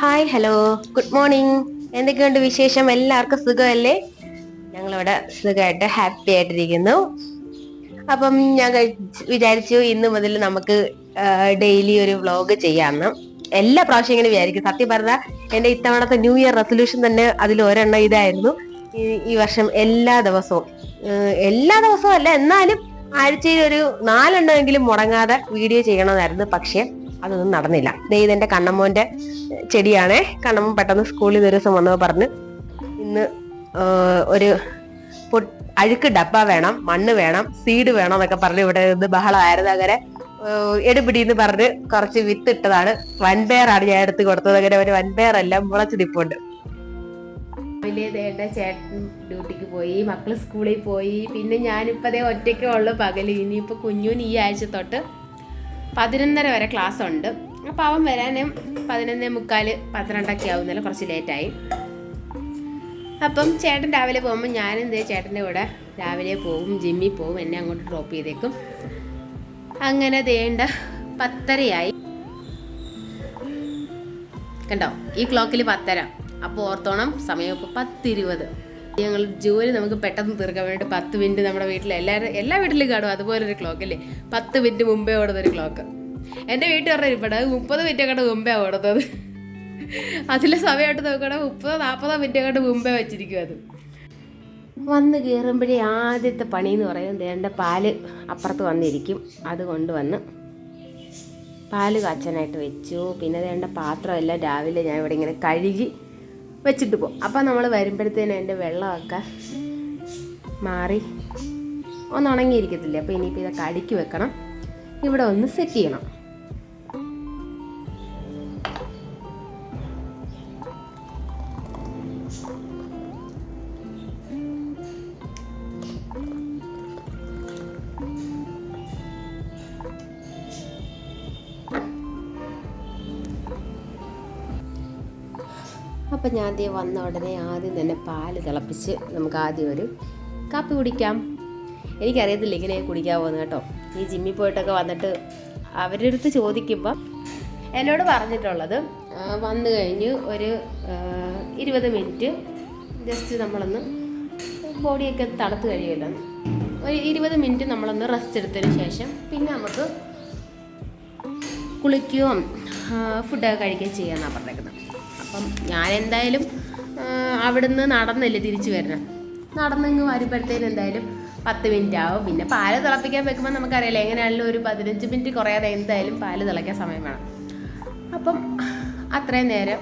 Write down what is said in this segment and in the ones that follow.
Hi hello good morning എന്തൊക്കെയുണ്ട് വിശേഷം? എല്ലാവർക്കും സുഖമല്ലേ? ഞങ്ങളിവിടെ സുഖമായിട്ട് ഹാപ്പി ആയിട്ടിരിക്കുന്നു. അപ്പം ഞാൻ വിചാരിച്ചു ഇന്ന് മുതൽ നമുക്ക് ഡെയിലി ഒരു വ്ളോഗ് ചെയ്യാമെന്ന് എല്ലാ പ്രാവശ്യം ഇങ്ങനെ വിചാരിക്കും. സത്യം പറഞ്ഞാൽ എന്റെ ഇത്തവണത്തെ ന്യൂ ഇയർ റെസൊല്യൂഷൻ തന്നെ അതിൽ ഒരെണ്ണം ഇതായിരുന്നു. ഈ വർഷം എല്ലാ ദിവസവും. എല്ലാ ദിവസവും അല്ല എന്നാലും ആഴ്ചയിൽ ഒരു നാലെണ്ണമെങ്കിലും മുടങ്ങാതെ വീഡിയോ ചെയ്യണമെന്നായിരുന്നു പക്ഷേ അതൊന്നും നടന്നില്ല. ദേ ഇതെന്റെ കണ്ണമ്മോന്റെ ചെടിയാണേ. കണ്ണമ്മൻ പെട്ടെന്ന് സ്കൂളിൽ ഒരു ദിവസം വന്നപ്പോൾ പറഞ്ഞ് ഇന്ന് ഒരു അഴുക്ക് ഡബ്ബ വേണം മണ്ണ് വേണം സീഡ് വേണം എന്നൊക്കെ പറഞ്ഞ് ഇവിടെ നിന്ന് ബഹളമായിരുന്നു. അങ്ങനെ എടുപിടി എന്ന് പറഞ്ഞ് കുറച്ച് വിത്ത് ഇട്ടതാണ് വൻപയറാണ് ഞാൻ എടുത്ത് കൊടുത്തത്. അങ്ങനെ ഒരു വൻപയറെല്ലാം മുളച്ച് നിപ്പുണ്ട്. ചേട്ടൻ ഡ്യൂട്ടിക്ക് പോയി മക്കൾ സ്കൂളിൽ പോയി. പിന്നെ ഞാനിപ്പോൾ അതേ ഒറ്റയ്ക്കേ ഉള്ളു പകൽ. ഇനിയിപ്പോൾ കുഞ്ഞുന് ഈ ആഴ്ച തൊട്ട് പതിനൊന്നര വരെ ക്ലാസ് ഉണ്ട് അപ്പോൾ അവൻ വരാനും പതിനൊന്നേ മുക്കാൽ പന്ത്രണ്ടൊക്കെ ആവുന്നല്ലോ കുറച്ച് ലേറ്റായി അപ്പം ചേട്ടൻ രാവിലെ പോകുമ്പോൾ ഞാനും ഇതേ ചേട്ടന്റെ കൂടെ രാവിലെ പോകും ജിമ്മിൽ പോകും എന്നെ അങ്ങോട്ട് ഡ്രോപ്പ് ചെയ്തേക്കും. അങ്ങനെ ദേണ്ട പത്തരയായി. കണ്ടോ? ഈ ക്ലോക്കിൽ പത്തര. അപ്പോൾ ഓർത്തോണം സമയം ഇപ്പോൾ പത്തിരുപത്. ഞങ്ങൾ ജോലി നമുക്ക് പെട്ടെന്ന് തീർക്കാൻ വേണ്ടിയിട്ട് പത്ത് മിനിറ്റ് നമ്മുടെ വീട്ടിൽ എല്ലാവരും എല്ലാ വീട്ടിലും കാണും. അതുപോലെ ഒരു ക്ലോക്ക് അല്ലേ പത്ത് മിനിറ്റ് മുമ്പേ ഓടുന്നൊരു ക്ലോക്ക് എന്റെ വീട്ടിൽ പറഞ്ഞ ഇരിപ്പട്ടെ അത് മുപ്പത് മിനിറ്റ് അങ്ങോട്ട് മുമ്പേ ഓടുന്നത്. അതിലെ സമയമായിട്ട് നോക്കണം മുപ്പതോ നാൽപ്പതോ മിനിറ്റ് അങ്ങോട്ട് മുമ്പേ വെച്ചിരിക്കും അത്. വന്ന് കയറുമ്പോഴേ ആദ്യത്തെ പണി എന്ന് പറയുന്നത് എന്റെ പാൽ അപ്പുറത്ത് വന്നിരിക്കും. അത് കൊണ്ടുവന്ന് പാൽ കാച്ചാനായിട്ട് വെച്ചു. പിന്നെ അതേണ്ട പാത്രമെല്ലാം രാവിലെ ഞാൻ ഇവിടെ ഇങ്ങനെ കഴുകി വെച്ചിട്ട് പോകും. അപ്പം നമ്മൾ വരുമ്പോഴത്തേനും അതിന്റെ വെള്ളമൊക്കെ മാറി ഒന്ന് ഉണങ്ങിയിരിക്കത്തില്ലേ അപ്പോൾ ഇനിയിപ്പോൾ ഇതൊക്കെ അടുക്കി വെക്കണം. ഇവിടെ ഒന്ന് സെറ്റ് ചെയ്യണം. അപ്പം ഞാൻ ദേ വന്ന ഉടനെ ആദ്യം തന്നെ പാൽ തിളപ്പിച്ച് നമുക്ക് ആദ്യം ഒരു കാപ്പി കുടിക്കാം. എനിക്കറിയത്തില്ല ഇങ്ങനെ കുടിക്കാൻ പോകുന്നത് കേട്ടോ. ഈ ജിമ്മിൽ പോയിട്ടൊക്കെ വന്നിട്ട് അവരുടെ അടുത്ത് ചോദിക്കുമ്പോൾ എന്നോട് പറഞ്ഞിട്ടുള്ളത് വന്നു കഴിഞ്ഞ് ഒരു ഇരുപത് മിനിറ്റ്. ജസ്റ്റ് നമ്മളൊന്ന് ബോഡിയൊക്കെ തണുത്ത് കഴിയുമല്ലോ. ഒരു ഇരുപത് മിനിറ്റ് നമ്മളൊന്ന് റെസ്റ്റ് എടുത്തതിന് ശേഷം പിന്നെ നമുക്ക് കുളിക്കുകയും ഫുഡൊക്കെ കഴിക്കുകയും ചെയ്യാമെന്നാണ് പറഞ്ഞേക്കുന്നത്. അപ്പം ഞാൻ എന്തായാലും അവിടുന്ന് നടന്നല്ലേ തിരിച്ചു വരണം. നടന്നിങ്ങ് വരുമ്പോഴത്തേനും എന്തായാലും പത്ത് മിനിറ്റ് ആവും. പിന്നെ പാൽ തിളപ്പിക്കാൻ വെക്കുമ്പോൾ നമുക്കറിയാലോ എങ്ങനെയാണെങ്കിലും ഒരു പതിനഞ്ച് മിനിറ്റ് കുറയാതെ എന്തായാലും പാൽ തിളയ്ക്കാൻ സമയം വേണം. അപ്പം അത്രയും നേരം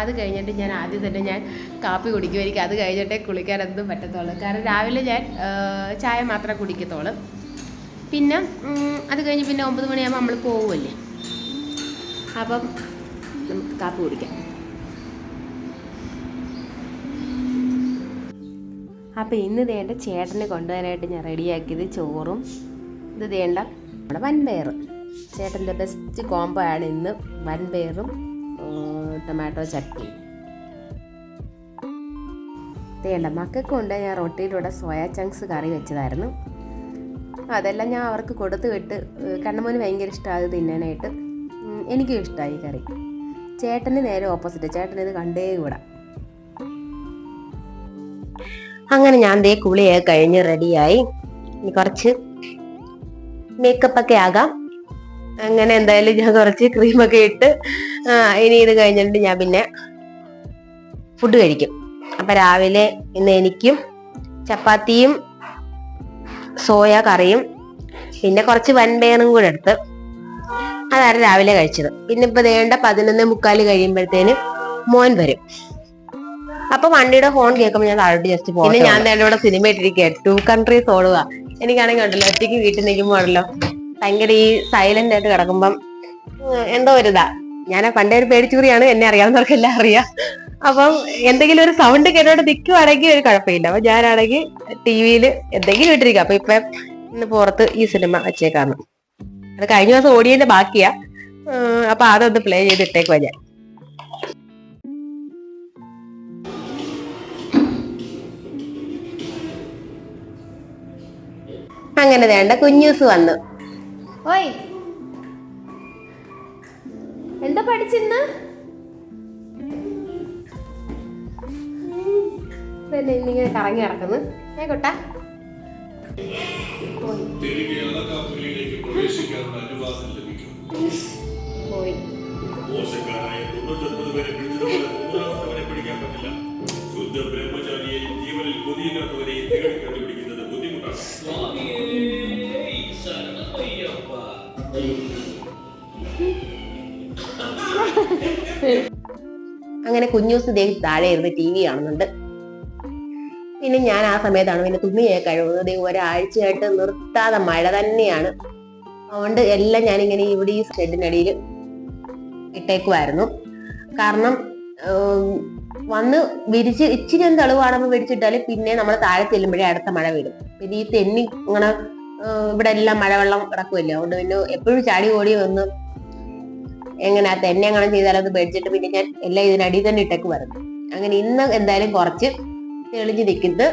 അത് കഴിഞ്ഞിട്ട് ഞാൻ ആദ്യം തന്നെ ഞാൻ കാപ്പി കുടിക്കും. എനിക്ക് അത് കഴിഞ്ഞിട്ടേ കുളിക്കാനൊന്നും പറ്റത്തുള്ളൂ. കാരണം രാവിലെ ഞാൻ ചായ മാത്രമേ കുടിക്കത്തുള്ളൂ. പിന്നെ അത് കഴിഞ്ഞ് പിന്നെ ഒമ്പത് മണിയാകുമ്പോൾ നമ്മൾ പോവുമല്ലേ? അപ്പം നമുക്ക് കാപ്പി കുടിക്കാം. അപ്പം ഇന്ന് ദേണ്ട ചേട്ടനെ കൊണ്ടുവരാനായിട്ട് ഞാൻ റെഡിയാക്കിയത് ചോറും. ഇത് ദേണ്ട നമ്മുടെ വൻപയർ ചേട്ടന്റെ ബെസ്റ്റ് കോംബോ ആണ് ഇന്ന് വൻപയറും ടൊമാറ്റോ ചട്നി ദേണ്ട മക്കൾക്ക് കൊണ്ട് ഞാൻ റൊട്ടിയിലൂടെ സോയ ചങ്ക്സ് കറി വെച്ചതായിരുന്നു. അതെല്ലാം ഞാൻ അവർക്ക് കൊടുത്തു വിട്ട് കണ്ണമോന് ഭയങ്കര ഇഷ്ടമാണ് തിന്നാനായിട്ട്. എനിക്കും ഇഷ്ടമായി കറി. ചേട്ടന് നേരെ ഓപ്പോസിറ്റ് ചേട്ടൻ ഇത് കണ്ടേ കൂടാ. അങ്ങനെ ഞാൻ ദേ കുളിയൊക്കെ കഴിഞ്ഞ് റെഡിയായി കുറച്ച് മേക്കപ്പ് ഒക്കെ ആകാം. അങ്ങനെ എന്തായാലും ഞാൻ കുറച്ച് ക്രീമൊക്കെ ഇട്ട് ഇനി ഇത് കഴിഞ്ഞിട്ട് ഞാൻ പിന്നെ ഫുഡ് കഴിക്കും. അപ്പൊ രാവിലെ ഇന്ന് എനിക്കും ചപ്പാത്തിയും സോയ കറിയും പിന്നെ കുറച്ച് വൻപയറും കൂടെ എടുത്ത് അതാണ് രാവിലെ കഴിച്ചത്. പിന്നെ ഇപ്പൊ വേണ്ട പതിനൊന്ന് മുക്കാൽ കഴിയുമ്പോഴത്തേന് മോൻ വരും. അപ്പൊ വണ്ടിയുടെ ഹോൺ കേൾക്കുമ്പോൾ ഞാൻ താഴോട്ട് ജസ്റ്റ് പോകും പിന്നെ ഞാൻ നേരെ ഇവിടെ സിനിമ ഇട്ടിരിക്കുക ടു കൺട്രീസ് ഓടുക എനിക്കാണെങ്കിൽ ഉണ്ടല്ലോ ഒറ്റയ്ക്ക് വീട്ടിൽ നിൽക്കുമ്പോൾ ഉണ്ടല്ലോ ഭയങ്കര ഈ സൈലന്റ് ആയിട്ട് കിടക്കുമ്പം എന്തോ ഒരു ഇതാ. ഞാൻ പണ്ടേ ഒരു പേടിച്ചൂറിയാണ് എന്നെ അറിയാവുന്നവർക്കെല്ലാം അറിയാം. അപ്പം എന്തെങ്കിലും ഒരു സൗണ്ട് കേട്ടോട്ട് നിൽക്കുവാണെങ്കിൽ ഒരു കുഴപ്പമില്ല. അപ്പൊ ഞാനാണെങ്കിൽ ടി വിയിൽ എന്തെങ്കിലും ഇട്ടിരിക്കുക അപ്പൊ ഇപ്പൊ ഇന്ന് പുറത്ത് ഈ സിനിമ വെച്ചേക്കാന്ന്. അത് കഴിഞ്ഞ ദിവസം ഓടിയതിന്റെ ബാക്കിയാ. അപ്പൊ അതൊന്ന് പ്ലേ ചെയ്ത് ഇട്ടേക്കുവാ ഞാൻ. അങ്ങനെ വേണ്ട കുഞ്ഞൂസ് വന്നു. എന്താ പഠിച്ചിന്ന്? ഇന്നിങ്ങനെ കറങ്ങി നടക്കുന്നു? ഏ കൊട്ട. പോയി. അങ്ങനെ കുഞ്ഞൂസ് ദേ താഴെ ഇരുന്ന് ടി വി കാണുന്നുണ്ട്. പിന്നെ ഞാൻ ആ സമയത്താണ് പിന്നെ തുണിയെ കഴിവുന്നത് ദേ ഒരാഴ്ചയായിട്ട് നിർത്താതെ മഴ തന്നെയാണ്. അതുകൊണ്ട് എല്ലാം ഞാനിങ്ങനെ ഇവിടെ ഈ ഷെഡിനടിയിൽ ഇട്ടേക്കുമായിരുന്നു കാരണം വന്ന് വിരിച്ച് ഇച്ചിരി ഒന്ന് അളവാണെന്ന് വിരിച്ചിട്ടാൽ പിന്നെ നമ്മൾ താഴെ ചെല്ലുമ്പോഴേ അടുത്ത മഴ വീടും പിന്നെ ഈ തെന്നി ഇങ്ങനെ ഇവിടെ എല്ലാം മഴവെള്ളം കിടക്കുമല്ലോ അതുകൊണ്ട് പിന്നെ എപ്പോഴും ചാടി ഓടി വന്ന് എങ്ങനെ തന്നെ അങ്ങനെ ചെയ്താലത് പേടിച്ചിട്ട് പിന്നെ ഞാൻ എല്ലാം ഇതിനടി തന്നെ ഇട്ടേക്ക് വരുന്നു അങ്ങനെ ഇന്ന് എന്തായാലും കുറച്ച് തെളിഞ്ഞ് നിൽക്കുന്നത്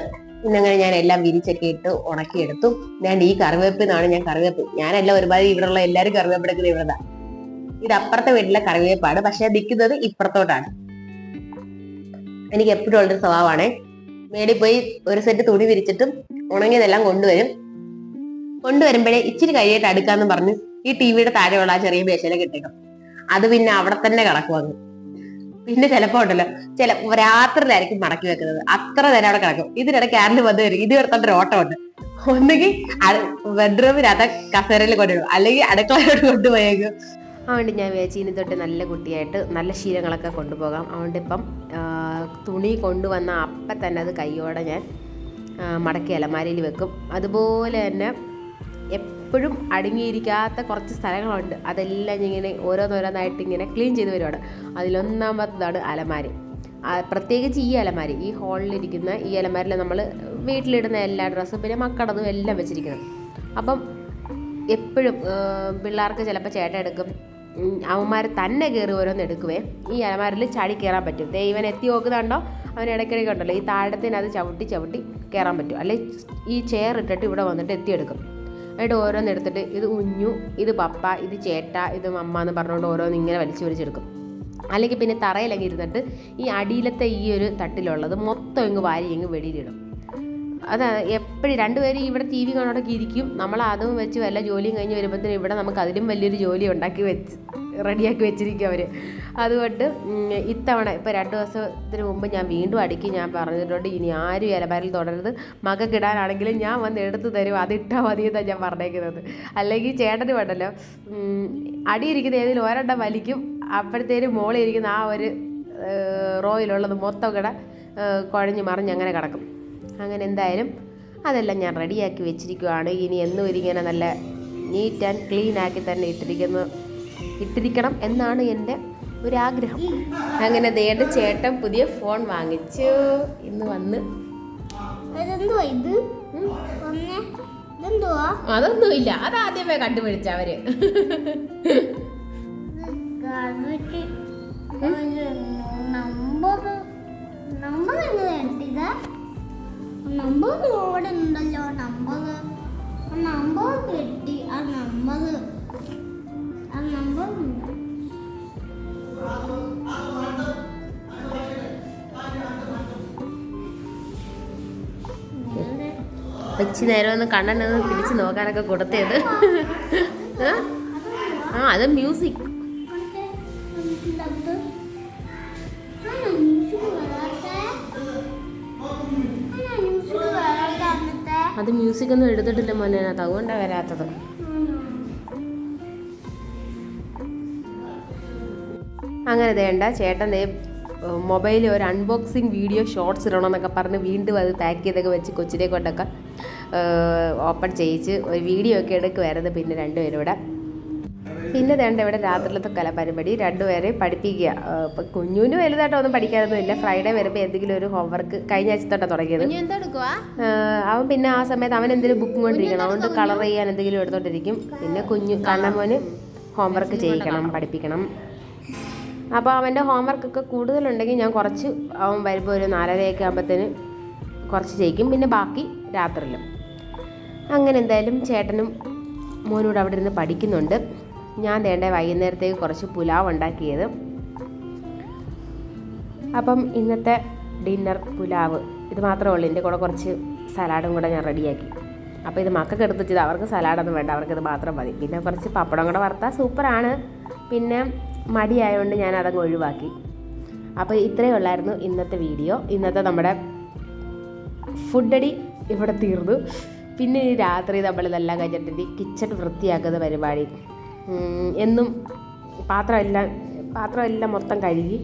ഇന്നങ്ങനെ ഞാൻ എല്ലാം വിരിച്ചൊക്കെ ഇട്ട് ഉണക്കിയെടുത്തു. ഞാൻ ഈ കറിവേപ്പിനാണ് ഞാൻ കറിവേപ്പ്. ഞാനല്ല ഒരുപാട് ഇവിടെയുള്ള എല്ലാവരും കറിവേപ്പ് എടുക്കുന്നത് ഇവിടെ ഇത് അപ്പുറത്തെ വീട്ടിലെ കറിവേപ്പാണ്. പക്ഷെ നിൽക്കുന്നത് ഇപ്പുറത്തോട്ടാണ്. എനിക്ക് എപ്പോഴും ഉള്ളൊരു സ്വഭാവമാണ്. മേടി പോയി ഒരു സെറ്റ് തുണി വിരിച്ചിട്ടും ഉണങ്ങിയതെല്ലാം കൊണ്ടുവരും. കൊണ്ടുവരുമ്പോഴേ ഇച്ചിരി കഴിയായിട്ട് അടുക്കാന്ന് പറഞ്ഞ് ഈ ടി വിയുടെ താഴെയുള്ള ചെറിയ മേശയിലേക്ക് ഇട്ടേക്കും. അത് പിന്നെ അവിടെ തന്നെ കിടക്കും അങ്ങ്. പിന്നെ ചിലപ്പോ ഉണ്ടല്ലോ ചില രാത്രിയിലായിരിക്കും മടക്കി വെക്കുന്നത്. അത്ര നേരം അവിടെ കിടക്കും. ഇതിനിടയ്ക്ക് ആരിലും വന്നു വരും ഇത് എടുത്തോണ്ട് ഒരു ഓട്ടം ഉണ്ട്. ഒന്നുകിൽ ബെഡ്റൂമിനകത്ത് കസേരയിൽ കൊണ്ടുവരും അല്ലെങ്കിൽ അടുക്കളയോട് കൊണ്ടുപോയേക്കും അതുകൊണ്ട് ഞാൻ വിചാരിച്ചു ഇനി തൊട്ട് നല്ല കുട്ടിയായിട്ട് നല്ല ശീലങ്ങളൊക്കെ കൊണ്ടുപോകാം. അതുകൊണ്ട് ഇപ്പം തുണി കൊണ്ടുവന്ന അപ്പം തന്നെ അത് കൈയോടെ ഞാൻ മടക്കി അലമാരയിൽ വെക്കും. അതുപോലെ തന്നെ എപ്പോഴും അടുങ്ങിയിരിക്കാത്ത കുറച്ച് സ്ഥലങ്ങളുണ്ട്. അതെല്ലാം ഇങ്ങനെ ഓരോന്നോരോന്നായിട്ട് ഇങ്ങനെ ക്ലീൻ ചെയ്ത് വരുവാണ്. അതിലൊന്നാമത്തതാണ് അലമാരി. പ്രത്യേകിച്ച് ഈ അലമാരി ഈ ഹാളിലിരിക്കുന്ന ഈ അലമാരിൽ നമ്മൾ വീട്ടിലിടുന്ന എല്ലാ ഡ്രസ്സും പിന്നെ മക്കളതും എല്ലാം വെച്ചിരിക്കുന്നത്. അപ്പം എപ്പോഴും പിള്ളേർക്ക് ചിലപ്പോൾ ചേട്ട എടുക്കും അവന്മാർ തന്നെ കയറി ഓരോന്ന് എടുക്കുവേ. ഈ അലമാരിൽ ചാടി കയറാൻ പറ്റും. ദേ ഇവൻ എത്തി നോക്കുന്നുണ്ടോ? അവൻ ഇടയ്ക്കിടയ്ക്ക് ഉണ്ടല്ലോ. ഈ താഴത്തിനത് ചവിട്ടി ചവിട്ടി കയറാൻ പറ്റും. അല്ലെ ഈ ചെയർ ഇട്ടിട്ട് ഇവിടെ വന്നിട്ട് എത്തിയെടുക്കും എന്നിട്ട് ഓരോന്ന് എടുത്തിട്ട് ഇത് ഉഞ്ഞു ഇത് പപ്പ ഇത് ചേട്ട ഇത് മമ്മ എന്ന് പറഞ്ഞുകൊണ്ട് ഓരോന്ന് ഇങ്ങനെ വലിച്ചു വലിച്ചെടുക്കും. അല്ലെങ്കിൽ പിന്നെ തറയിലങ്ങ് ഇരുന്നിട്ട് ഈ അടിയിലത്തെ ഈ ഒരു തട്ടിലുള്ളത് മൊത്തം ഇങ്ങ് വാരി ഇങ്ങ് വെളിയിലിടും. അതാ എപ്പോഴും രണ്ടുപേരും ഇവിടെ ടി വി കാണോടൊക്കെ ഇരിക്കും. നമ്മൾ അതും വെച്ച് വല്ല ജോലിയും കഴിഞ്ഞ് വരുമ്പോഴത്തേനും ഇവിടെ നമുക്ക് അതിലും വലിയൊരു ജോലി ഉണ്ടാക്കി വെച്ച് റെഡിയാക്കി വെച്ചിരിക്കും അവർ അതുകൊണ്ട് ഇത്തവണ ഇപ്പോൾ രണ്ട് ദിവസത്തിന് മുമ്പ് ഞാൻ വീണ്ടും അടുക്കി ഞാൻ പറഞ്ഞിട്ടുണ്ട്. ഇനി ആരും ഇലമാരിൽ തുടരുത്. മകക്കിടാനാണെങ്കിലും ഞാൻ വന്ന് എടുത്തു തരും. അതിട്ടാൽ മതി എന്നാണ് ഞാൻ പറഞ്ഞേക്കുന്നത്. അല്ലെങ്കിൽ ചേട്ടന് വേണ്ടല്ലോ. അടിയിരിക്കുന്ന ഏതെങ്കിലും ഒരെണ്ണം വലിക്കും. അപ്പോഴത്തേനും മോളിൽ ഇരിക്കുന്ന ആ ഒരു റോയിലുള്ളത് മൊത്തം കൂടെ കുഴഞ്ഞ് മറിഞ്ഞ് അങ്ങനെ കിടക്കും. അങ്ങനെ എന്തായാലും അതെല്ലാം ഞാൻ റെഡിയാക്കി വെച്ചിരിക്കുവാണ്. ഇനി എന്നും ഇതിങ്ങനെ നല്ല നീറ്റ് ആൻഡ് ക്ലീൻ ആക്കി തന്നെ ഇട്ടിരിക്കുന്നു. ഇട്ടിരിക്കണം എന്നാണ് എന്റെ ഒരു ആഗ്രഹം അങ്ങനെ ദേണ്ട ചേട്ടൻ പുതിയ ഫോൺ വാങ്ങിച്ചു. ഇന്ന് വന്ന്. അതൊന്നുമില്ല അതാദ്യമേ കണ്ടുപിടിച്ച അവർ ഇവിടെ ഉണ്ടല്ലോ നമ്പർ നമ്പർ കിട്ടി ആ നമ്പർ ആ നമ്പർ കൊച്ചി വെച്ച് നേരം ഒന്ന് കണ്ണനൊന്ന് പിടിച്ച് നോക്കാനൊക്കെ കൊടുത്തത്. ആ? ആ അത് മ്യൂസിക്. അത് മ്യൂസിക് ഒന്നും എടുത്തിട്ടില്ല മോനെ അതിനകത്ത്. അതുകൊണ്ടാണ് വരാത്തത്. അങ്ങനെ വേണ്ട ചേട്ടൻ മൊബൈലിൽ ഒരു അൺബോക്സിങ് വീഡിയോ ഷോർട്സ് ഇടണമെന്നൊക്കെ പറഞ്ഞ് വീണ്ടും അത് പാക്ക് ചെയ്തൊക്കെ വെച്ച് കൊച്ചിനെ കൊണ്ടൊക്കെ ഓപ്പൺ ചെയ്യിച്ച് ഒരു വീഡിയോ ഒക്കെ എടുക്കുമായിരുന്നു പിന്നെ രണ്ടുപേരും ഇവിടെ. പിന്നെ വേണ്ട ഇവിടെ രാത്രിയിലത്തെ കലാപരിപാടി രണ്ടുപേരെ പഠിപ്പിക്കുക. ഇപ്പം കുഞ്ഞുവിന് വലുതായിട്ട് ഒന്നും പഠിക്കാനൊന്നും ഇല്ല. ഫ്രൈഡേ വരുമ്പോൾ എന്തെങ്കിലും ഒരു ഹോംവർക്ക് കഴിഞ്ഞ ആഴ്ച തൊട്ടാണ് തുടങ്ങിയത് അവൻ പിന്നെ ആ സമയത്ത് അവൻ എന്തെങ്കിലും ബുക്കും കൊണ്ടിരിക്കണം. അതുകൊണ്ട് കളർ ചെയ്യാൻ എന്തെങ്കിലും എടുത്തോണ്ടിരിക്കും. പിന്നെ കുഞ്ഞു കണ്ണമോന് ഹോംവർക്ക് ചെയ്യിക്കണം പഠിപ്പിക്കണം. അപ്പോൾ അവന്റെ ഹോംവർക്കൊക്കെ കൂടുതലുണ്ടെങ്കിൽ ഞാൻ കുറച്ച് അവൻ വരുമ്പോൾ ഒരു നാലരയൊക്കെ ആകുമ്പോഴത്തേന് കുറച്ച് ചെയ്യിക്കും. പിന്നെ ബാക്കി രാത്രിയിലും. അങ്ങനെ എന്തായാലും ചേട്ടനും മോനോട് അവിടെ ഇരുന്ന് പഠിക്കുന്നുണ്ട്. ഞാൻ വേണ്ട വൈകുന്നേരത്തേക്ക് കുറച്ച് പുലാവ് ഉണ്ടാക്കിയത്. അപ്പം ഇന്നത്തെ ഡിന്നർ പുലാവ്. ഇത് മാത്രമേ ഉള്ളൂ. എന്റെ കൂടെ കുറച്ച് സലാഡും കൂടെ ഞാൻ റെഡിയാക്കി. അപ്പോൾ ഇത് മക്കൾക്ക് എടുത്ത് വെച്ചത്. അവർക്ക് സലാഡൊന്നും വേണ്ട. അവർക്കിത് മാത്രം മതി. പിന്നെ കുറച്ച് പപ്പടം കൂടെ വറുത്താൽ സൂപ്പറാണ്. പിന്നെ മടിയായതുകൊണ്ട് ഞാൻ അതങ്ങ് ഒഴിവാക്കി. അപ്പോൾ ഇത്രയേ ഉള്ളായിരുന്നു ഇന്നത്തെ വീഡിയോ. ഇന്നത്തെ നമ്മുടെ ഫുഡടി ഇവിടെ തീർന്നു. പിന്നെ രാത്രി നമ്മളിതെല്ലാം കഴിഞ്ഞിട്ട് കിച്ചൺ വൃത്തിയാക്കുന്ന പരിപാടി. എന്നും പാത്രമെല്ലാം പാത്രമെല്ലാം മൊത്തം കഴുകി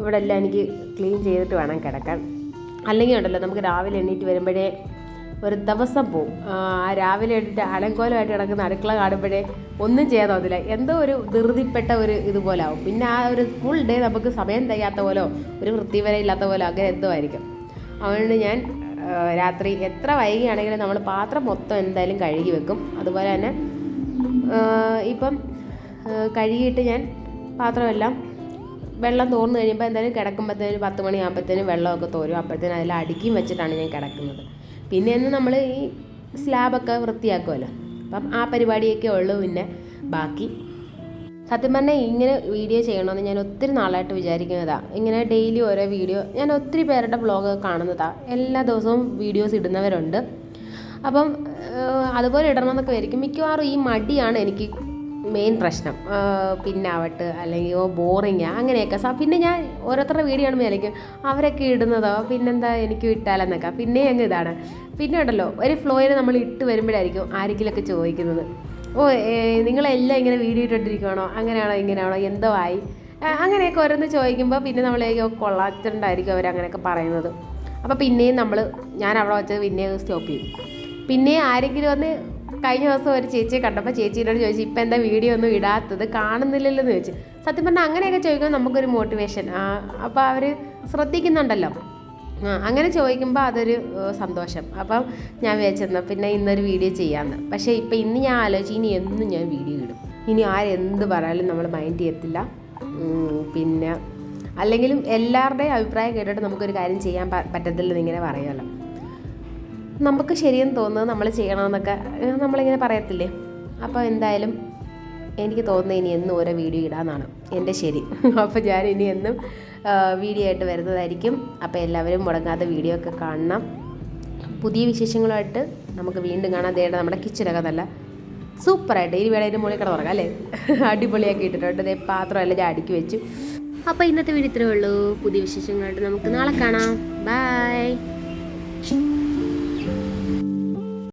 ഇവിടെ എല്ലാം എനിക്ക് ക്ലീൻ ചെയ്തിട്ട് വേണം കിടക്കാൻ. അല്ലെങ്കിൽ ഉണ്ടല്ലോ നമുക്ക് രാവിലെ എണീറ്റ് വരുമ്പോഴേ ഒരു ദിവസം പോവും. ആ രാവിലെ എണീറ്റ് അലങ്കോലമായിട്ട് കിടക്കുന്ന അടുക്കള കാണുമ്പോഴേ ഒന്നും ചെയ്യാൻ തോന്നില്ല എന്തോ ഒരു ധൃതിപ്പെട്ട ഒരു ഇതുപോലെ ആവും. പിന്നെ ആ ഒരു ഫുൾ ഡേ നമുക്ക് സമയം തികയാത്ത പോലോ ഒരു വൃത്തിവരെ ഇല്ലാത്ത പോലോ അങ്ങനെ എന്തോ ആയിരിക്കും. അതുകൊണ്ട് ഞാൻ രാത്രി എത്ര വൈകിയാണെങ്കിലും നമ്മൾ പാത്രം മൊത്തം എന്തായാലും കഴുകി വെക്കും. അതുപോലെ തന്നെ ഇപ്പം കഴുകിയിട്ട് ഞാൻ പാത്രമെല്ലാം വെള്ളം തോർന്നു കഴിയുമ്പോൾ എന്തായാലും കിടക്കുമ്പോഴത്തേനും പത്ത് മണിയാകുമ്പോഴത്തേനും വെള്ളമൊക്കെ തോരും. അപ്പോഴത്തേനും അതിൽ അടുക്കിയും വെച്ചിട്ടാണ് ഞാൻ കിടക്കുന്നത്. പിന്നെ ഇന്ന് നമ്മൾ ഈ സ്ലാബൊക്കെ വൃത്തിയാക്കുമല്ലോ. അപ്പം ആ പരിപാടിയൊക്കെ ഉള്ളൂ പിന്നെ ബാക്കി. സത്യം പറഞ്ഞാൽ ഇങ്ങനെ വീഡിയോ ചെയ്യണമെന്ന് ഞാൻ ഒത്തിരി നാളായിട്ട് വിചാരിക്കുന്നതാണ് ഇങ്ങനെ ഡെയിലി ഓരോ വീഡിയോ ഞാൻ ഒത്തിരി പേരുടെ വ്ളോഗ് കാണുന്നതാണ് എല്ലാ ദിവസവും വീഡിയോസ് ഇടുന്നവരുണ്ട്. അപ്പം അതുപോലെ ഇടണമെന്നൊക്കെ വിചാരിക്കും. മിക്കവാറും ഈ മടിയാണ് എനിക്ക് മെയിൻ പ്രശ്നം. പിന്നാവട്ട് അല്ലെങ്കിൽ ഓ ബോറിങ് അങ്ങനെയൊക്കെ. സ പിന്നെ ഞാൻ ഓരോരുത്തരുടെ വീഡിയോ കാണുമ്പോൾ വിചാരിക്കും അവരൊക്കെ ഇടുന്നതോ പിന്നെന്താ എനിക്ക് ഇട്ടാലെന്നൊക്കെ പിന്നെ അങ്ങ് ഇതാണ്. പിന്നെ ഉണ്ടല്ലോ ഒരു ഫ്ലോയിൽ നമ്മൾ ഇട്ട് വരുമ്പോഴായിരിക്കും ആരെങ്കിലുമൊക്കെ ചോദിക്കുന്നത്. ഓ നിങ്ങളെല്ലാം ഇങ്ങനെ വീഡിയോ ഇട്ടിട്ടിരിക്കുകയാണോ അങ്ങനെയാണോ ഇങ്ങനെയാണോ? എന്തോ ആയി? അങ്ങനെയൊക്കെ ഓരോന്ന് ചോദിക്കുമ്പോൾ പിന്നെ നമ്മൾ കൊള്ളാച്ചിട്ടുണ്ടായിരിക്കും അവർ അങ്ങനെയൊക്കെ പറയുന്നത്. അപ്പോൾ പിന്നെയും നമ്മൾ ഞാൻ അവിടെ വെച്ചത് പിന്നെയും സ്റ്റോപ്പ് ചെയ്യും. പിന്നെ ആരെങ്കിലും വന്ന് കഴിഞ്ഞ ദിവസം ഒരു ചേച്ചിയെ കണ്ടപ്പോൾ ചേച്ചിയോട് ചോദിച്ചു ഇപ്പം എന്താ വീഡിയോ ഒന്നും ഇടാത്തത്? കാണുന്നില്ലല്ലോ എന്ന് ചോദിച്ചു. സത്യം പറഞ്ഞാൽ അങ്ങനെയൊക്കെ ചോദിക്കുമ്പോൾ നമുക്കൊരു മോട്ടിവേഷൻ അപ്പോൾ അവർ ശ്രദ്ധിക്കുന്നുണ്ടല്ലോ. അങ്ങനെ ചോദിക്കുമ്പോൾ അതൊരു സന്തോഷം. അപ്പം ഞാൻ വിചാരിച്ചിരുന്നു പിന്നെ ഇന്നൊരു വീഡിയോ ചെയ്യാമെന്ന് പക്ഷേ ഇപ്പം ഇന്ന് ഞാൻ ആലോചിച്ച് ഇനി എന്നും ഞാൻ വീഡിയോ ഇടും. ഇനി ആരെന്ത് പറയാലും നമ്മൾ മൈൻഡ് ചെയ്യത്തില്ല. പിന്നെ അല്ലെങ്കിലും എല്ലാവരുടെയും അഭിപ്രായം കേട്ടിട്ട് നമുക്കൊരു കാര്യം ചെയ്യാൻ പറ്റത്തില്ലെന്ന് ഇങ്ങനെ പറയുമല്ലോ. നമുക്ക് ശരിയെന്ന് തോന്നുന്നത് നമ്മൾ ചെയ്യണമെന്നൊക്കെ നമ്മളിങ്ങനെ പറയത്തില്ലേ? അപ്പോൾ എന്തായാലും എനിക്ക് തോന്നുന്നത് ഇനി എന്നും ഓരോ വീഡിയോ ഇടാമെന്നാണ് എന്റെ ശരി. അപ്പോൾ ഞാൻ ഇനി എന്നും വീഡിയോ ആയിട്ട് വരുന്നതായിരിക്കും. അപ്പോൾ എല്ലാവരും മുടങ്ങാതെ വീഡിയോ ഒക്കെ കാണണം. പുതിയ വിശേഷങ്ങളുമായിട്ട് നമുക്ക് വീണ്ടും കാണാൻ തേടാം നമ്മുടെ കിച്ചനൊക്കെ നല്ല സൂപ്പറായിട്ട്. ഇനി വേണേൽ മുകളിൽ കിടന്ന് ഉറങ്ങാം അല്ലേ? അടിപൊളിയാക്കി ഇട്ടിട്ടുണ്ട്. ദേ പാത്രമെല്ലാം ഞാൻ അടുക്കി വെച്ചു. അപ്പോൾ ഇന്നത്തെ വീഡിയോ ഇത്രയേ ഉള്ളൂ. പുതിയ വിശേഷങ്ങളായിട്ട് നമുക്ക് നാളെ കാണാം. ബൈ.